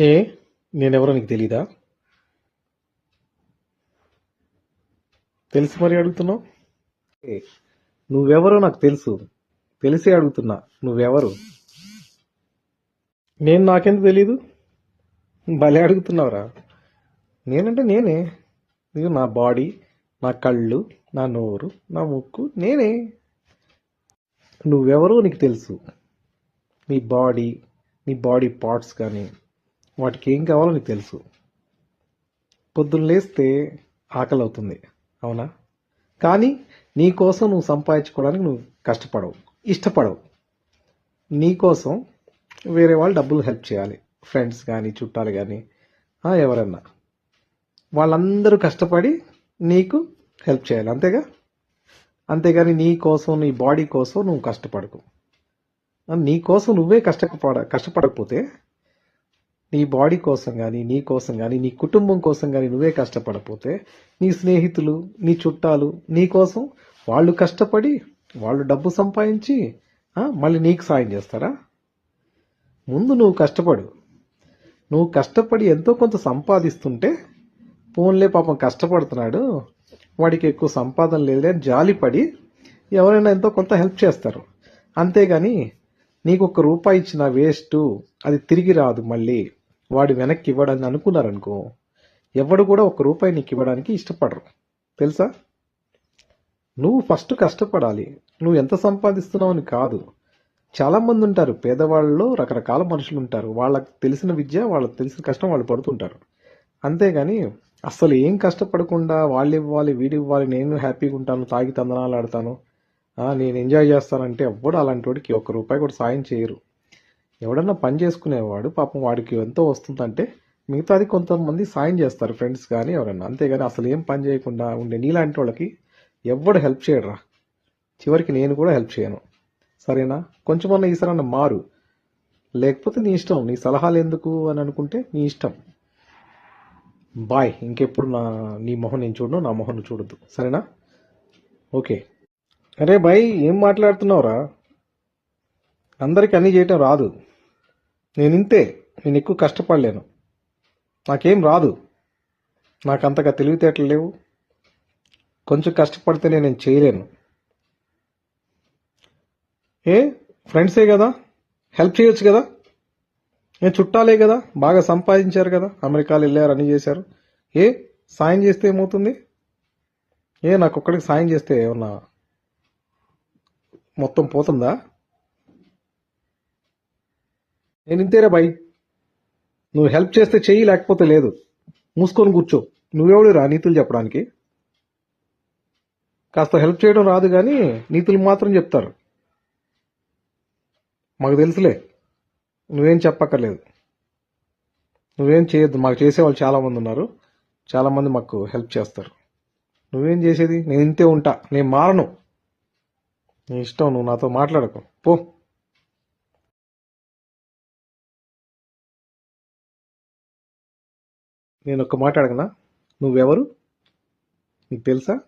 ఏ? నేనెవరో నీకు తెలీదా? తెలిసి మరి అడుగుతున్నావు? ఏ నువ్వెవరో నాకు తెలుసు. తెలిసి అడుగుతున్నా నువ్వెవరు? నేను నాకెందుకు తెలీదు? భలే అడుగుతున్నావురా. నేనంటే నేనే. ఇది నా బాడీ నా కళ్ళు నా నోరు నా ముక్కు నేనే. నువ్వెవరో నీకు తెలుసు. నీ బాడీ నీ బాడీ పార్ట్స్ కానీ వాటికి ఏం కావాలో నీకు తెలుసు. పొద్దున్న లేస్తే ఆకలి అవుతుంది అవునా? కానీ నీ కోసం నువ్వు సంపాదించుకోవడానికి నువ్వు కష్టపడవు. ఇష్టపడవు. నీ కోసం వేరే వాళ్ళు డబ్బులు హెల్ప్ చేయాలి. ఫ్రెండ్స్ కానీ చుట్టాలు కానీ ఎవరన్నా. వాళ్ళందరూ కష్టపడి నీకు హెల్ప్ చేయాలి. అంతేగా? అంతేగాని నీ కోసం నీ బాడీ కోసం నువ్వు కష్టపడకు. నీ కోసం నువ్వే కష్టపడ కష్టపడకపోతే నీ బాడీ కోసం కానీ నీ కోసం కానీ నీ కుటుంబం కోసం కానీ నువ్వే కష్టపడపోతే నీ స్నేహితులు నీ చుట్టాలు నీ కోసం వాళ్ళు కష్టపడి వాళ్ళు డబ్బు సంపాదించి మళ్ళీ నీకు సాయం చేస్తారా? ముందు నువ్వు కష్టపడు. నువ్వు కష్టపడి ఎంతో కొంత సంపాదిస్తుంటే పోన్లే పాపం కష్టపడుతున్నాడు వాడికి ఎక్కువ సంపాదన లేదులే అని జాలిపడి ఎవరైనా ఎంతో కొంత హెల్ప్ చేస్తారు. అంతేగాని నీకు ఒక రూపాయి ఇచ్చిన వేస్ట్ అది తిరిగి రాదు మళ్ళీ. వాడు వెనక్కి ఇవ్వడని అనుకున్నారనుకో ఎవడు కూడా ఒక రూపాయి నీకు ఇవ్వడానికి ఇష్టపడరు. తెలుసా? నువ్వు ఫస్ట్ కష్టపడాలి. నువ్వు ఎంత సంపాదిస్తున్నావు అని కాదు. చాలా మంది ఉంటారు పేదవాళ్ళలో రకరకాల మనుషులు ఉంటారు. వాళ్ళకి తెలిసిన విద్య వాళ్ళకి తెలిసిన కష్టం వాళ్ళు పడుతుంటారు. అంతేగాని అసలు ఏం కష్టపడకుండా వాళ్ళు ఇవ్వాలి వీడు ఇవ్వాలి నేను హ్యాపీగా ఉంటాను తాగి తందనాలు ఆడతాను నేను ఎంజాయ్ చేస్తానంటే ఎవ్వడు అలాంటి వాడికి ఒక్క రూపాయి కూడా సాయం చేయరు. ఎవడన్నా పని చేసుకునేవాడు పాపం వాడికి ఎంతో వస్తుందంటే మిగతాది కొంతమంది సాయం చేస్తారు ఫ్రెండ్స్ కానీ ఎవరన్నా. అంతేగాని అసలు ఏం పని చేయకుండా ఉండే నీలాంటి వాళ్ళకి ఎవడు హెల్ప్ చేయడరా? చివరికి నేను కూడా హెల్ప్ చేయను. సరేనా? కొంచెమన్నా ఈసారన్నా మారు. లేకపోతే నీ ఇష్టం. నీ సలహాలు ఎందుకు అని అనుకుంటే నీ ఇష్టం. బాయ్. ఇంకెప్పుడు నా నీ మొహం నేను చూడను నా మొహం చూడద్దు చూడొద్దు. సరేనా? ఓకే. అరే బాయ్ ఏం మాట్లాడుతున్నావురా? అందరికీ అన్నీ చేయటం రాదు. నేను ఇంతే నేను ఎక్కువ కష్టపడలేను. నాకేం రాదు. నాకు అంతగా తెలివితేటలు లేవు. కొంచెం కష్టపడితేనే నేను చేయలేను. ఏ? ఫ్రెండ్సే కదా? హెల్ప్ చేయొచ్చు కదా? ఏ చుట్టాలే కదా? బాగా సంపాదించారు కదా? అమెరికాలో వెళ్ళారు అన్ని చేశారు. ఏ? సాయం చేస్తే ఏమవుతుంది? ఏ నాకు ఒక్కడికి సాయం చేస్తే ఏమన్నా మొత్తం పోతుందా? నేను ఇంతేరా బాయ్? నువ్వు హెల్ప్ చేస్తే చెయ్యి లేకపోతే లేదు. మూసుకొని కూర్చో. నువ్వెవడు రా నీతులు చెప్పడానికి? కాస్త హెల్ప్ చేయడం రాదు కానీ నీతులు మాత్రం చెప్తారు. మాకు తెలుసులే. నువ్వేం చెప్పక్కర్లేదు. నువ్వేం చేయొద్దు. మాకు చేసేవాళ్ళు చాలామంది ఉన్నారు. చాలామంది మాకు హెల్ప్ చేస్తారు. నువ్వేం చేసేది? నేను ఇంతే ఉంటా. నేను మారను. నీ ఇష్టం నువ్వు నాతో మాట్లాడకు. పో. నేను ఒక మాట అడగనా? నువ్వెవరు? నీకు తెలుసా?